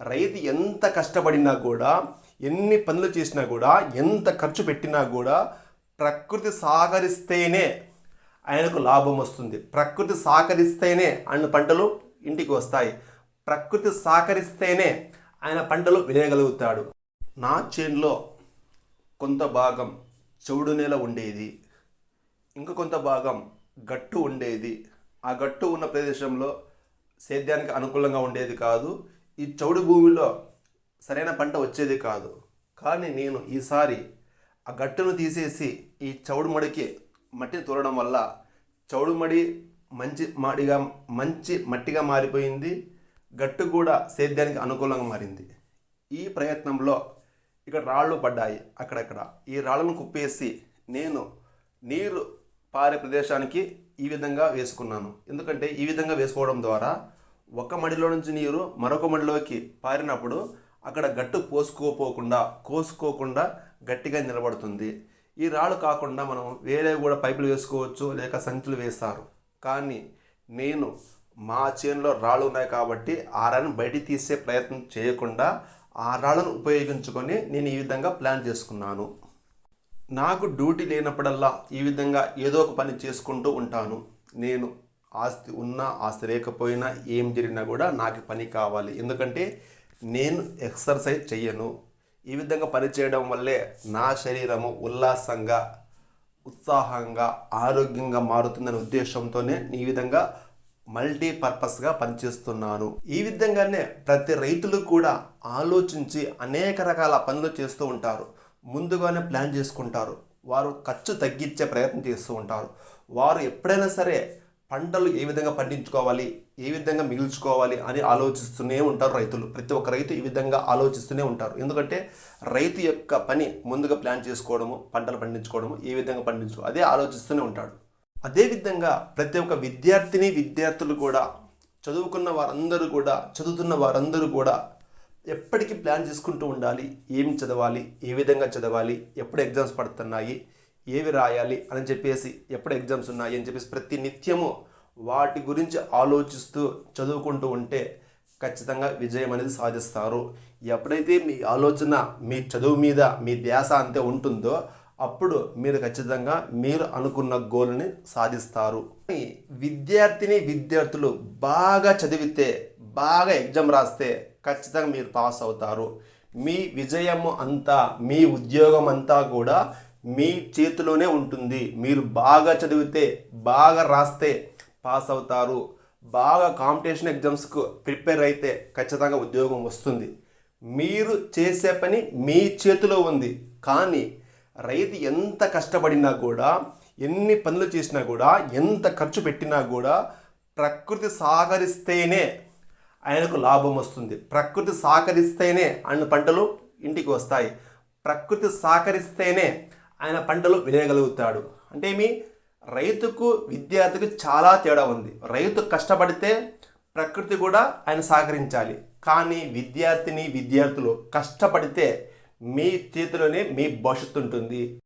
రైతు ఎంత కష్టపడినా కూడా ఎన్ని పనులు చేసినా కూడా ఎంత ఖర్చు పెట్టినా కూడా ప్రకృతి సహకరిస్తేనే ఆయనకు లాభం వస్తుంది. ప్రకృతి సహకరిస్తేనే ఆయన పంటలు ఇంటికి వస్తాయి. ప్రకృతి సహకరిస్తేనే ఆయన పంటలు వేయగలుగుతాడు నా చేనులో కొంత భాగం చెవుడు నేల ఉండేది. ఇంకా కొంత భాగం గట్టు ఉండేది. ఆ గట్టు ఉన్న ప్రదేశంలో సేద్యానికి అనుకూలంగా ఉండేది కాదు. ఈ చౌడు భూమిలో సరైన పంట వచ్చేది కాదు. కానీ నేను ఈసారి ఆ గట్టును తీసేసి ఈ చౌడు మడికి మట్టిని తోలడం వల్ల చౌడు మడి మంచి మడిగా మంచి మట్టిగా మారిపోయింది. గట్టు కూడా సేద్యానికి అనుకూలంగా మారింది. ఈ ప్రయత్నంలో ఇక్కడ రాళ్ళు పడ్డాయి అక్కడక్కడ. ఈ రాళ్ళను కుప్పేసి నేను నీరు పారే ప్రదేశానికి ఈ విధంగా వేసుకున్నాను. ఎందుకంటే ఈ విధంగా వేసుకోవడం ద్వారా ఒక మడిలో నుంచి నీరు మరొక మడిలోకి పారినప్పుడు అక్కడ గట్టు పోసుకోపోకుండా కోసుకోకుండా గట్టిగా నిలబడుతుంది. ఈ రాళ్ళు కాకుండా మనం వేరే కూడా పైపులు వేసుకోవచ్చు లేక సంచులు వేస్తారు. కానీ నేను మా చేనులో రాళ్ళు ఉన్నాయి కాబట్టి ఆ రాళ్ళను బయటికి తీసే ప్రయత్నం చేయకుండా ఆ రాళ్ళను ఉపయోగించుకొని నేను ఈ విధంగా ప్లాన్ చేసుకున్నాను. నాకు డ్యూటీ లేనప్పుడల్లా ఈ విధంగా ఏదో ఒక పని చేసుకుంటూ ఉంటాను. నేను ఆస్తి ఉన్నా ఆస్తి లేకపోయినా ఏం జరిగినా కూడా నాకు పని కావాలి. ఎందుకంటే నేను ఎక్సర్సైజ్ చెయ్యను. ఈ విధంగా పని చేయడం వల్లే నా శరీరము ఉల్లాసంగా ఉత్సాహంగా ఆరోగ్యంగా మారుతుందనే ఉద్దేశంతోనే ఈ విధంగా మల్టీపర్పస్గా పనిచేస్తున్నాను. ఈ విధంగానే ప్రతి రైతులు కూడా ఆలోచించి అనేక రకాల పనులు చేస్తూ ఉంటారు. ముందుగానే ప్లాన్ చేసుకుంటారు. వారు ఖర్చు తగ్గించే ప్రయత్నం చేస్తూ ఉంటారు. వారు ఎప్పుడైనా సరే పంటలు ఏ విధంగా పండించుకోవాలి ఏ విధంగా మిగిల్చుకోవాలి అని ఆలోచిస్తూనే ఉంటారు రైతులు. ప్రతి ఒక్క రైతు ఈ విధంగా ఆలోచిస్తూనే ఉంటారు. ఎందుకంటే రైతు యొక్క పని ముందుగా ప్లాన్ చేసుకోవడము పంటలు పండించుకోవడము ఏ విధంగా పండించుకో అదే ఆలోచిస్తూనే ఉంటాడు. అదేవిధంగా ప్రతి ఒక్క విద్యార్థిని విద్యార్థులు కూడా చదువుకున్న వారందరూ కూడా చదువుతున్న వారందరూ కూడా ఎప్పటికీ ప్లాన్ చేసుకుంటూ ఉండాలి. ఏం చదవాలి ఏ విధంగా చదవాలి ఎప్పుడు ఎగ్జామ్స్ పడుతున్నాయి ఏవి రాయాలి అని చెప్పేసి ఎప్పుడు ఎగ్జామ్స్ ఉన్నాయి అని చెప్పేసి ప్రతి నిత్యము వాటి గురించి ఆలోచిస్తూ చదువుకుంటూ ఉంటే ఖచ్చితంగా విజయం అనేది సాధిస్తారు. ఎప్పుడైతే మీ ఆలోచన మీ చదువు మీద మీ ధ్యాస అంతే ఉంటుందో అప్పుడు మీరు ఖచ్చితంగా మీరు అనుకున్న గోల్ని సాధిస్తారు. విద్యార్థిని విద్యార్థులు బాగా చదివితే బాగా ఎగ్జామ్ రాస్తే ఖచ్చితంగా మీరు పాస్ అవుతారు. మీ విజయము అంతా మీ ఉద్యోగం అంతా కూడా మీ చేతిలోనే ఉంటుంది. మీరు బాగా చదివితే బాగా రాస్తే పాస్ అవుతారు. బాగా కాంపిటీషన్ ఎగ్జామ్స్కు ప్రిపేర్ అయితే ఖచ్చితంగా ఉద్యోగం వస్తుంది. మీరు చేసే పని మీ చేతిలో ఉంది. కానీ రైతు ఎంత కష్టపడినా కూడా ఎన్ని పనులు చేసినా కూడా ఎంత ఖర్చు పెట్టినా కూడా ప్రకృతి సహకరిస్తేనే ఆయనకు లాభం వస్తుంది. ప్రకృతి సహకరిస్తేనే ఆయన పంటలు ఇంటికి వస్తాయి. ప్రకృతి సహకరిస్తేనే ఆయన పంటలు వేయగలుగుతాడు అంటే ఏమి? రైతుకు విద్యార్థికి చాలా తేడా ఉంది. రైతు కష్టపడితే ప్రకృతి కూడా ఆయన సహకరించాలి. కానీ విద్యార్థిని విద్యార్థులు కష్టపడితే మీ చేతిలోనే మీ భవిష్యత్తు ఉంటుంది.